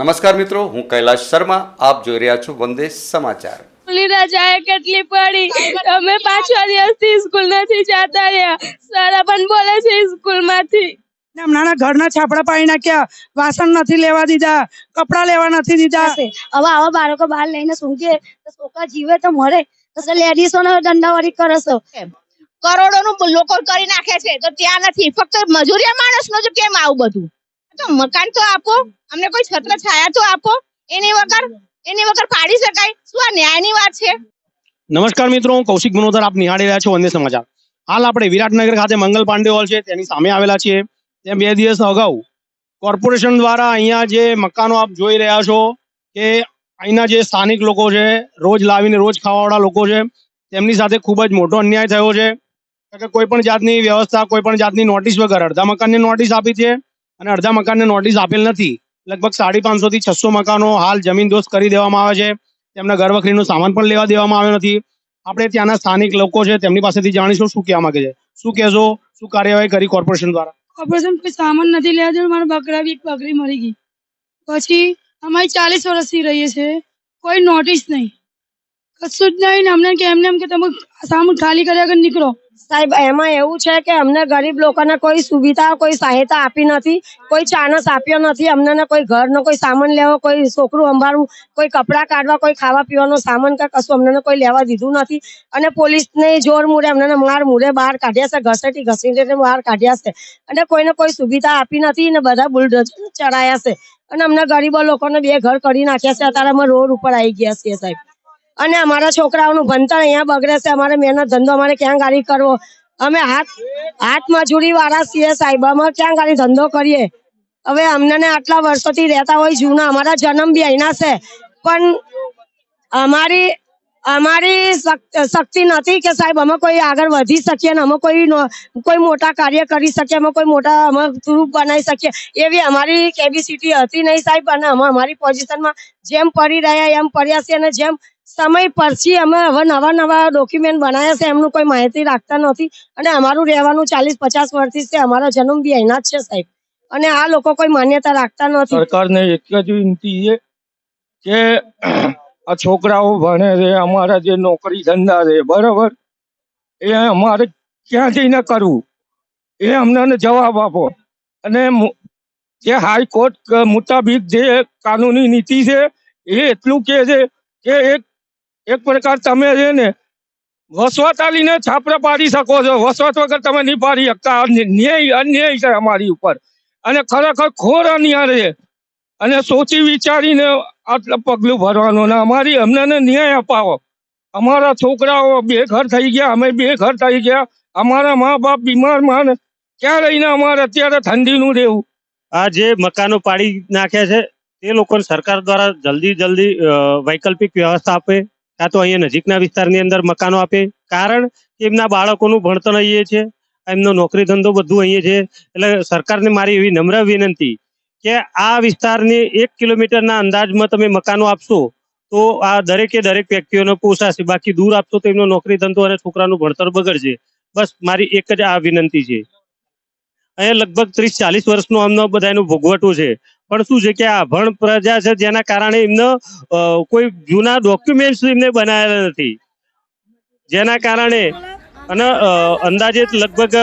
નમસ્કાર મિત્રો હું કૈલાશ શર્મા આપ જોઈ રહ્યા છો વંદે સમાચાર. સ્કૂલની રજાએ કેટલી પડી? અમે પાંચમા દિવસથી સ્કૂલ નથી જતા રહ્યા. સારા પણ બોલે છે સ્કૂલમાંથી હમણાં ઘરના છાપડા પાડી નાખ્યા. વાસણ નથી લેવા દીધા. કપડા લેવા નથી દીધા. હવે આવા બાળકો બહાર લઈને સૂંઘે તો છોકરા જીવે તો મળે તો લેડીઝો ને દંડાવાળી કરે છે. કરોડો નું લોકો કરી નાખે છે તો ત્યાં નથી. ફક્ત મજૂરિયા માણસનું જ કેમ આવું બધું? તો મકાન તો આપો. અમને કોઈ છત્ર છાયા તો આપો. એની વગર એની વગર પાડી શકાય. શું આ ન્યાયની વાત છે? નમસ્કાર મિત્રો, હું કૌશિક મનોધર આપ નિહાળી રહ્યા છો વંદે સમાચાર. હાલ આપણે વિરાટનગર ખાતે મંગલ પાંડે હોલ છે. તેની સામે આવેલા છીએ. ત્યાં બે દિવસ અગાઉ કોર્પોરેશન દ્વારા અહીંયા જે મકાનો આપ જોઈ રહ્યા છો કે અહીંના જે સ્થાનિક લોકો છે, રોજ લાવીને રોજ ખાવાવાળા લોકો છે, તેમની સાથે ખૂબ જ મોટો અન્યાય થયો છે. કે કોઈ પણ જાતની વ્યવસ્થા, કોઈ પણ જાતની નોટિસ વગર અડધા મકાનની નોટિસ આપી છે. અને અડધા મકાનને નોટિસ આપેલ નથી. લગભગ સાડી પાંચસો થી છસો મકાનો હાલ જમીન દોસ્ત કરી દેવામાં આવે છે. તેમના ઘરવખરીનો સામાન પણ લેવા દેવામાં આવ્યો નથી. આપણે ત્યાંના સ્થાનિક લોકો છે, તેમની પાસેથી જાણીશું શું કહેવા માંગે છે. શું કહેશો? શું કાર્યવાહી કરી કોર્પોરેશન દ્વારા? કોર્પોરેશન કોઈ સામાન નથી લેવા દેવું મારા બકરા એક બકરી મરી ગઈ. પછી અમારી ચાલીસ વર્ષથી રહીએ છે કોઈ નોટિસ નહીં. કશું જ નહીં અમને કે એમને એમ કે તમે સામે ખાલી કર્યા વગર નીકળો. સાહેબ, એમાં એવું છે કે અમને ગરીબ લોકોને કોઈ સુવિધા કોઈ સહાયતા આપી નથી, કોઈ ચાનસ આપ્યો નથી, અમને કોઈ ઘરનો કોઈ સામાન લેવો, કોઈ છોકરું સંભાળવું, કોઈ કપડાં કાઢવા, કોઈ ખાવા પીવાનો સામાન કે કશું અમને કોઈ લેવા દીધું નથી. અને પોલીસને જોર મૂરે, અમને માર મૂરે, બહાર કાઢ્યા છે, ઘસેટી ઘસીને બહાર કાઢ્યા છે. અને કોઈને કોઈ સુવિધા આપી નથી ને બધા બુલડોઝર ચડાયા છે. અને અમને ગરીબો લોકોને બે ઘર કરી નાખ્યા છે, અત્યારે અમે રોડ ઉપર આવી ગયા છીએ સાહેબ. અને અમારા છોકરાઓનું ભણતર અહીંયા બગડે છે. અમારે મહેનત ધંધો અમારે ક્યાં ગાડી કરવો? અમે હાથ હાથ મજૂરી વાળા છીએ સાહેબ. અમે ક્યાં ગાડી ધંધો કરીએ? હવે અમને આટલા વર્ષોથી રહેતા હોય જૂના. અમારા જન્મ બી અહીંના છે. પણ અમારી અમારી શક્તિ નથી કે સાહેબ અમે કોઈ આગળ વધી શકીએ ને અમે કોઈ કોઈ મોટા કાર્ય કરી શકીએ, અમે કોઈ મોટા, અમે ગ્રુપ બનાવી શકીએ. એવી અમારી કેપેસિટી હતી નહીં સાહેબ. અને અમે અમારી પોઝિશનમાં જેમ પડી રહ્યા, એમ પડ્યા છીએ અને જેમ સમય પછી અમે હવે નવા નવા ડોક્યુમેન્ટ બનાવ્યા છે, એમનું કોઈ માહિતી રાખતા નથી. અને અમારું રહેવાનું ચાલીસ પચાસ વર્ષથી છે, અમારો જન્મ બી અહીંના જ છે સાહેબ. અને આ લોકો કોઈ માન્યતા રાખતા નથી. સરકારને એક જ વિનંતી છે કે આ છોકરાઓ ભણે છે, અમારા જે નોકરી ધંધા છે, બરાબર? એ અમારે ક્યાં જઈને કરવું? એ અમને જવાબ આપો. અને જે હાઈકોર્ટ મુતાબિક જે કાનૂની નીતિ છે, એ એટલું કે છે કે એક એક પ્રકાર તમે છે ને વસવાટ આલીને છાપરા પાડી શકો છો. વસવાટ વગર તમે નહીં પાડી શકતા. ન્યાય અન્યાય છે અમારી ઉપર. અને ખરેખર ખોર અન્યાય છે. અને સોચી વિચારીને આટલું પગલું ભરવાનું ને અમારી અમને ન્યાય અપાવો. અમારા છોકરાઓ બે ઘર થઈ ગયા. અમે બે ઘર થઈ ગયા. અમારા મા બાપ બીમારમાં ક્યાં રહીને અમારે અત્યારે ઠંડીનું રહેવું? આ જે મકાનો પાડી નાખ્યા છે, તે લોકોને સરકાર દ્વારા જલ્દી જલ્દી વૈકલ્પિક વ્યવસ્થા આપે. કાં તો અહીંયા નજીકના વિસ્તારની અંદર મકાનો આપે. કારણ કે એમના બાળકોનું ભણતર અહીંયા છે. એમનો નોકરી ધંધો બધું અહીંયા છે. એટલે સરકારને મારી એવી નમ્ર વિનંતી કે આ વિસ્તારની એક કિલોમીટરના અંદાજમાં તમે મકાનો આપશો, તો આ દરેકે દરેક વ્યક્તિઓને પોસાશે બાકી દૂર આપશો તો એમનો નોકરી ધંધો અને છોકરાનું ભણતર બગડશે. બસ મારી એક જ આ વિનંતી છે. અહીંયા લગભગ ત્રીસ ચાલીસ વર્ષનું આમનો બધાનું ભોગવટું છે. પણ શું છે કે આ અભણ પ્રજા છે જેના કારણે એમને કોઈ જૂના ડોક્યુમેન્ટ્સ એમને બનાવેલા નથી. જેના કારણે અને અંદાજે લગભગ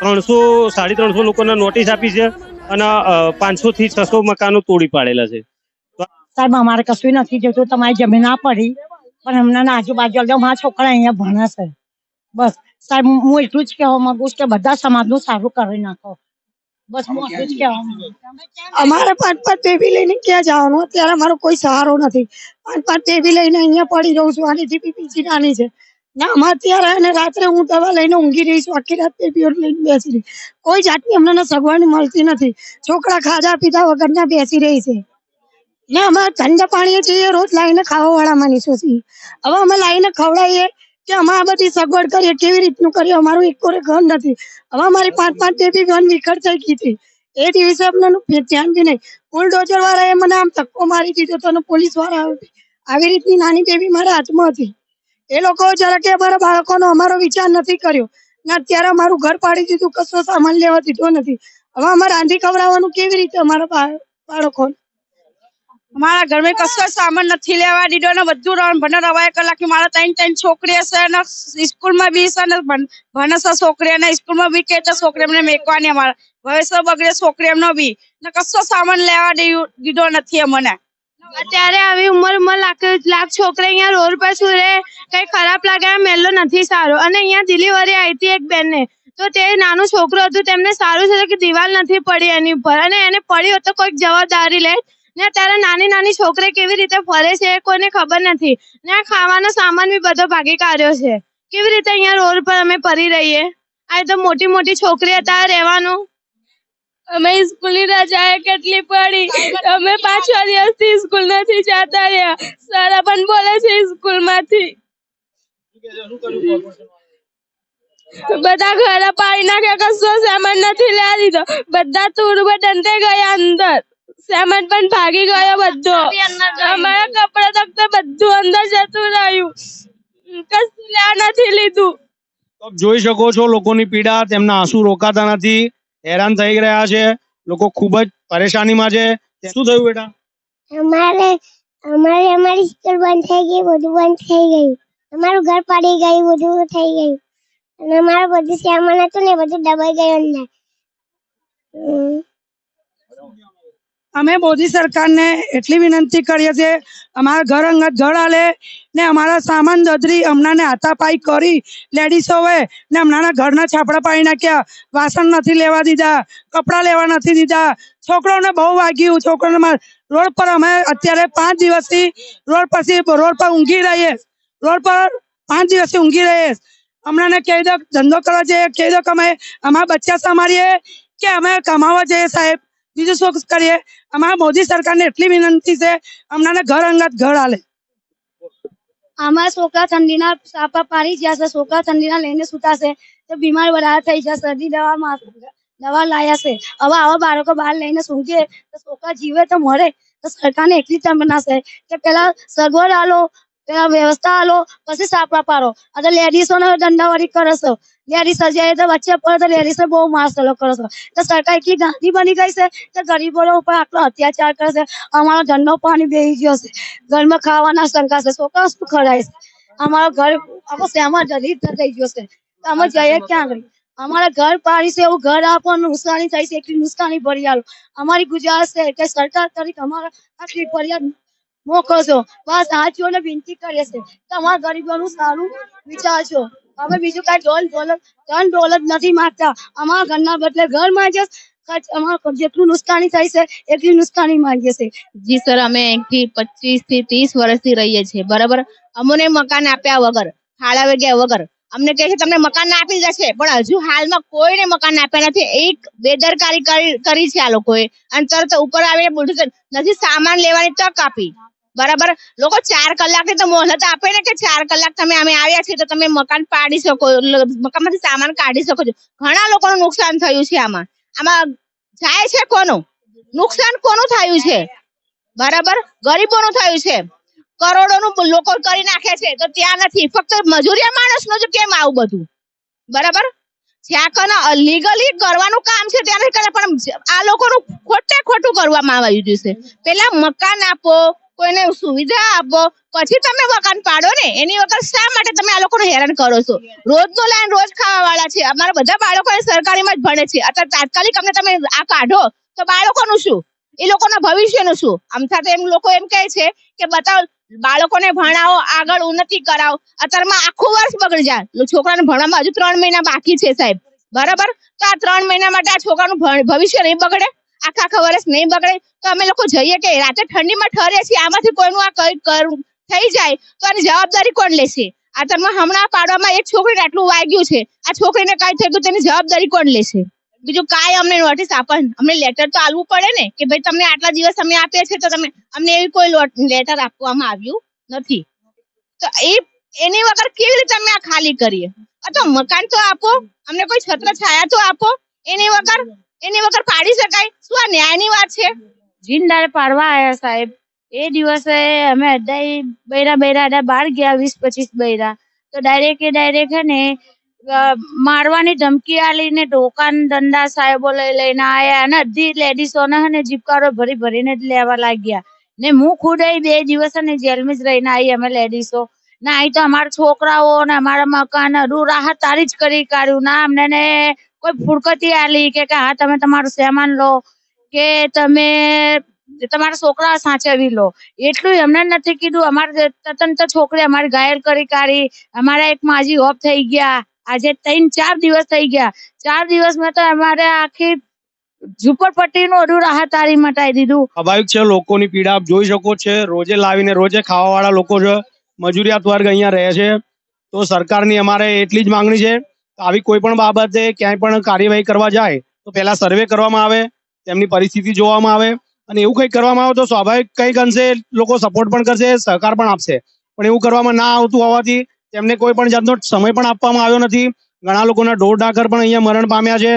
ત્રણસો, સાડી ત્રણસો લોકોને નોટિસ આપી છે અને પાંચસો થી છસો મકાનો તોડી પાડેલા છે. સાહેબ, અમારે કશું નથી જોતું તમારી જમીન ના પડી, પણ હમણાં આજુબાજુ, અમારા મારા છોકરા અહીંયા ભણે છે. બસ. સાહેબ હું એટલું જ કહેવા માંગુ છું કે બધા સમાજનું સારું કરી નાખો. બસ હું એટલું જ કહેવા માંગુ અમારે પાંચ પાંચ ટેબી લઈને ક્યાં જવાનું? અત્યારે અમારો કોઈ સહારો નથી. પાંચ પાંચ ટેબી લઈને અહીંયા પડી રહું છું. આની જીપીપીસી નાની છે. ના અમારે અત્યારે અને રાત્રે હું દવા લઈને ઊંઘી રહી છું. આખી રાત બેબીઓ લઈને બેસી રહી. કોઈ જાતની અમને સગવડ મળતી નથી. છોકરા ખાધા પીધા વગરના બેસી રહી છે. ને અમે ઠંડા પાણીએ જઈએ રોજ લાઈને ખાવા વાળા માનીશું છીએ. હવે અમે લાઈને ખવડાવીએ. કે અમે આ બધી સગવડ કરીએ, કેવી રીતનું કરીએ, અમારું એક કોરે ઘર નથી. હવે અમારી પાંચ પાંચ બેબી ઘર વિખર થઈ ગઈ હતી. એ દિવસે અમને ધ્યાન બી નહીં. બુલડોઝર વાળાએ મને આમ ધક્કો મારી દીધો તો પોલીસવાળા આવી રીતની નાની બેબી મારા હાથમાં હતી. એ લોકો જરા કે અમારા બાળકોનો અમારો વિચાર નથી કર્યો. ને અત્યારે અમારું ઘર પાડી દીધું, કશો સામાન લેવા દીધો નથી. હવે અમારે રાંધી ખવડાવવાનું કેવી રીતે અમારા બા- બાળકોને અમારા ઘરમાં કશો સામાન નથી લેવા. દીધો ને બધું રણ ભણે રવાય કલાક મારા ત્રણ ત્રણ છોકરી છે ને સ્કૂલમાં બી છે ને ભણશે ભણે છે છોકરી અને સ્કૂલમાં બી કે છોકરી એમને મેકવાની અમારા. ભવિષ્ય બગડે છોકરી એમનો બી. ને કશો સામાન લેવા દીધો- નથી અમને. અત્યારે આવી ઉંમર ઉંમર લાખ લાખ છોકરા અહીંયા રોડ પર સુરે. કઈ ખરાબ લાગે મેલો નથી સારો. અને અહીંયા ડિલિવરી આવી હતી એક બેનને. તો તે નાનું છોકરું હતું, તેમને સારું છે કે દિવાલ નથી પડી એની ઉપર. અને એને પડી હોત તો કોઈક જવાબદારી લે. ને ત્યારે નાની નાની છોકરી કેવી રીતે ફરે છે એ કોઈને ખબર નથી. ને, ખાવાનો સામાન બી બધો ભાગી કાઢ્યો છે. કેવી રીતે અહીંયા રોડ પર અમે ફરી રહીએ? આ તો મોટી મોટી છોકરી હતા રહેવાનું. અમે સ્કૂલની રજા કેટલી પડી. અમે પાંચ દિવસથી સ્કૂલ નથી જતા રહ્યા. સર પણ બોલે છે સ્કૂલમાંથી. બધા ઘરે પાડી નાખ્યા, કશો સામાન નથી લેવા દીધો. બધા તુરબા દંતે ગયા અંદર. સામાન પણ ભાગી ગયો બધો. અમારા કપડા તક તો બધું અંદર જતું રહ્યું. કશું લ્યા નથી લીધું. આપ જોઈ શકો છો લોકોની પીડા તેમના આંસુ રોકાતા નથી. હેરાન થઈ રહ્યા છે. લોકો ખૂબ જ પરેશાનીમાં છે. શું થયું બેટા? અમારે અમારે અમારી સ્કૂલ બંધ થઈ ગઈ બધું બંધ થઈ ગયું. અમારું ઘર પડી ગયું બધું થઈ ગયું. અને અમારું બધું સામાન હતું ને બધું દબાઈ ગયું અંદર. હમ. અમે મોદી સરકારને એટલી વિનંતી કરીએ છીએ, અમારા ઘર અંગત ઘર આલે ને અમારા સામાન દદરી હમણાં હાથાપાઈ કરી લેડીસોએ ને હમણાં ઘરના છાપડા પાડી નાખ્યા, વાસણ નથી લેવા દીધા, કપડાં લેવા નથી દીધા. છોકરોને બહુ વાગ્યું છોકરોને રોડ પર અમે અત્યારે પાંચ દિવસથી રોડ પરથી રોડ પર ઊંઘી રહીએ, રોડ પર પાંચ દિવસથી ઊંઘી રહીએ. હમણાં કહી દો, ધંધો કરવા જઈએ, કહી દો કે અમે, અમારા બચ્ચા સંભાળીએ કે અમે કમાવા જઈએ સાહેબ. બીજું શું કરીએ? અમારા મોદી સરકારને એટલી વિનંતી છે હમણાં ઘર અંગત ઘર હાલે આમાં છોકરા ઠંડીના સાપા પાડી ગયા છે છોકરા ઠંડીના લઈને સુતાશે, તો બીમાર વધારે થઈ જશે, શરદી દવામાં દવા લાયા છે. હવે આવા બાળકો બહાર લઈને સૂંઘે, તો છોકરા જીવે તો મરે, તો સરકારને એટલી તમના છે કે પેલા સગવડ આલો વ્યવસ્થા આલો, પછી સાપડા પાડો. અને લેડીઝોને દંડાવાળી કરો છો. લેડીઝ સજાય તો વચ્ચે પડે તો લેડીસ બહુ માસ કરો છો. તો સરકાર એટલી ગાંધી બની ગઈ છે તો ગરીબો ઉપર આટલો અત્યાચાર કરશે અમારો ધંધો પાણી બેસી ગયો છે. ઘરમાં ખાવાના શંકા છે. છોકરા શું ખરાય છે? અમારો ઘર આખો શેમાં જરીત થઈ ગયો છે. અમે જઈએ ક્યાં ગઈ અમારા ઘર પાડી છે એવું ઘર આપવાનું નુકસાની થઈ છે. એટલી નુકસાની ભરી આલો. અમારી ગુજરાત છે કે સરકાર તરીકે અમારા આટલી ફરિયાદ મોકલો છો બસ હાથીઓને વિનંતી કરીએ છે તમારા ગરીબોનું સારું વિચારજો અમે બીજું કઈ ડોલ ડોલર ધન દોલત નથી માગતા. અમારા ઘરના બદલે ઘર માંગે અમારે જેટલું નુકસાની થાય છે એટલી નુકસાની માંગીએ છે જી સર અમે અહીંથી પચીસથી ત્રીસ વર્ષથી રહીએ છીએ. બરાબર? અમને મકાન આપ્યા વગર ફાળા ગયા વગર. અમને કહે છે તમને મકાન આપી જશે. પણ હજુ હાલમાં કોઈને મકાન આપ્યા નથી. એક બેદરકારી કરી- છે આ લોકોએ. અને તરત ઉપર આવીને છે, નથી સામાન લેવાની તક આપી. બરાબર? લોકો ચાર કલાકની તો મોહલત આપે ને કે ચાર કલાક તમે અમે આવ્યા છીએ તો તમે મકાન પાડી શકો મકાનમાંથી સામાન કાઢી શકો છો. ઘણા લોકોનું નુકસાન થયું છે આમાં. આમાં જાય છે કોનું? નુકસાન કોનું થયું છે? બરાબર? ગરીબોનું થયું છે. કરોડોનું લોકો કરી નાખે છે તો ત્યાં નથી. ફક્ત મજૂરિયા માણસનું જ કેમ આવું બધું? બરાબર? જ્યાં લીગલી કરવાનું કામ છે ત્યાં કરતા પણ આ લોકોનું ખોટે ખોટું કરવામાં આવ્યું છે. પેલા મકાન આપો કોઈને સુવિધા આપો. પછી તમે મકાન પાડો ને, એની વગર શા માટે તમે આ લોકોને હેરાન કરો છો? રોજ નો લાઈન રોજ ખાવા વાળા છે. અમારા બધા બાળકો એ સરકારીમાં જ ભણે છે. અત્યારે તાત્કાલિક અમને તમે આ કાઢો તો બાળકોનું શું? એ લોકોના ભવિષ્યનું શું? આમ સાથે એમ લોકો એમ કહે છે કે બતાવો, બાળકોને ભણાવો, આગળ ઉન્નતિ કરાવો. અત્યારમાં આખું વર્ષ બગડી જાય. છોકરાને ભણવામાં હજુ ત્રણ મહિના બાકી છે સાહેબ. બરાબર? તો આ ત્રણ મહિના માટે આ છોકરાનું ભવિષ્ય નહીં બગડે? આખા આખા વર્ષ નહીં બગડે, તો અમે લોકો જઈએ કે રાતે ઠંડીમાં ઠરે છીએ, આમાંથી કોઈનું આ કઈ થઈ જાય, તો આની જવાબદારી કોણ લેશે? આ તરમાં હમણાં પાડવામાં એક છોકરીને આટલું વાગ્યું છે, આ છોકરીને કઈ થઈ ગયું તેની જવાબદારી કોણ લેશે? બીજું કાંઈ અમને નોટિસ આપે અમને લેટર તો આલવું પડે ને, કે ભાઈ તમને આટલા દિવસ અમે આપીએ છીએ, તો તમે, અમને એવી કોઈ લેટર આપવામાં આવ્યું નથી. તો એ, એની વગર કેવી રીતે અમે આ ખાલી કરીએ? અથવા મકાન તો આપો, અમને કોઈ છત્ર છાયા તો આપો, એની વગર એની વગર પાડી શકાય? શું આ ન્યાયની વાત છે? જિંદાર પાડવા આયા સાહેબ. એ દિવસે અમે અઢાઈ બૈરા બૈરા અઢા બાર ગયા, વીસ પચીસ બૈરા. તો ડાયરેક્ટ એ ડાયરેક્ટ હે ને મારવાની ધમકી આલીને ઢોકાન દંડા સાહેબો લઈ લઈને આયા અને અડધી લેડીસોને હે ને જીપકારો ભરી ભરીને જ લેવા લાગ્યા. ને હું ખુદ બે દિવસ ને જેલમાં જ રહીને આવી અમે લેડીસો ના અહીં તો અમારા છોકરાઓ ને અમારા મકાન રાહત તારી જ કરી કાઢ્યું. ના, અમને ને કોઈ ફુરકતી આલી કે હા, તમે તમારું સામાન લો કે તમે તમારા છોકરા સાચવી લો. એટલું એમને નથી કીધું. અમારે તતન તો છોકરી અમારી ઘાયલ કરી કાઢી. અમારા એક માજી ઓફ થઈ ગયા. આજે ત્રણ ચાર દિવસ થઈ ગયા. ચાર દિવસમાં તો અમારે આખી ઝુંપડપટ્ટીનું અડું રાહત તારી મટાઈ દીધું. સ્વાભાવિક છે, લોકોની પીડા આપ જોઈ શકો છો. રોજે લાવીને રોજે ખાવા વાળા લોકો છે. મજૂરિયાત વર્ગ અહીંયા રહે છે. તો સરકારની અમારે એટલી જ માંગણી છે. આવી કોઈ પણ બાબતે ક્યાંય પણ કાર્યવાહી કરવા જાય, તો પહેલા સર્વે કરવામાં આવે, તેમની પરિસ્થિતિ જોવામાં આવે. અને એવું કંઈક કરવામાં આવે તો સ્વાભાવિક કંઈક અંશે લોકો સપોર્ટ પણ કરશે, સહકાર પણ આપશે. પણ એવું કરવામાં ના આવતું હોવાથી તેમને કોઈ પણ જાતનો સમય પણ આપવામાં આવ્યો નથી. ઘણા લોકોના ઢોર ઢાકર પણ અહીંયા મરણ પામ્યા છે.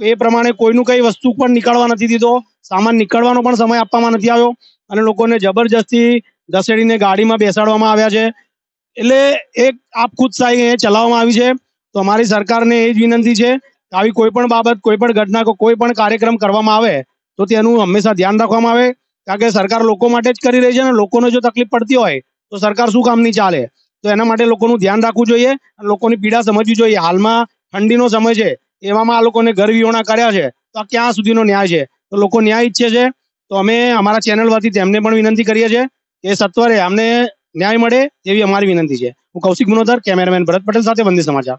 એ પ્રમાણે કોઈનું કઈ વસ્તુ પણ નીકળવા નથી દીધો. સામાન નીકળવાનો પણ સમય આપવામાં નથી આવ્યો. અને લોકોને જબરજસ્તી ધસેડીને ગાડીમાં બેસાડવામાં આવ્યા છે. એટલે એક આપ ખુદશાહી એ ચલાવવામાં આવી છે. તો અમારી સરકારને એ જ વિનંતી છે કે આવી કોઈ પણ બાબત, કોઈ પણ ઘટના કોઈ પણ કાર્યક્રમ કરવામાં આવે, તો તેનું હંમેશા ધ્યાન રાખવામાં આવે, કારણ કે સરકાર લોકો માટે જ કરી રહી છે અને લોકોને જો તકલીફ પડતી હોય, તો સરકાર શું કામની ચાલે? તો એના માટે લોકોનું ધ્યાન રાખવું જોઈએ, અને લોકોની પીડા સમજવી જોઈએ. હાલમાં ઠંડીનો સમય છે, એવામાં આ લોકોને ઘર વિહોણા કર્યા છે, તો આ ક્યાં સુધીનો ન્યાય છે? તો લોકો ન્યાય ઈચ્છે છે, તો અમે અમારા ચેનલ વતી તેમને પણ વિનંતી કરીએ છીએ કે સત્વરે અમને ન્યાય મળે એવી અમારી વિનંતી છે. હું કૌશિક ગુનોદર કેમેરામેન ભરત પટેલ સાથે વંદે સમાચાર.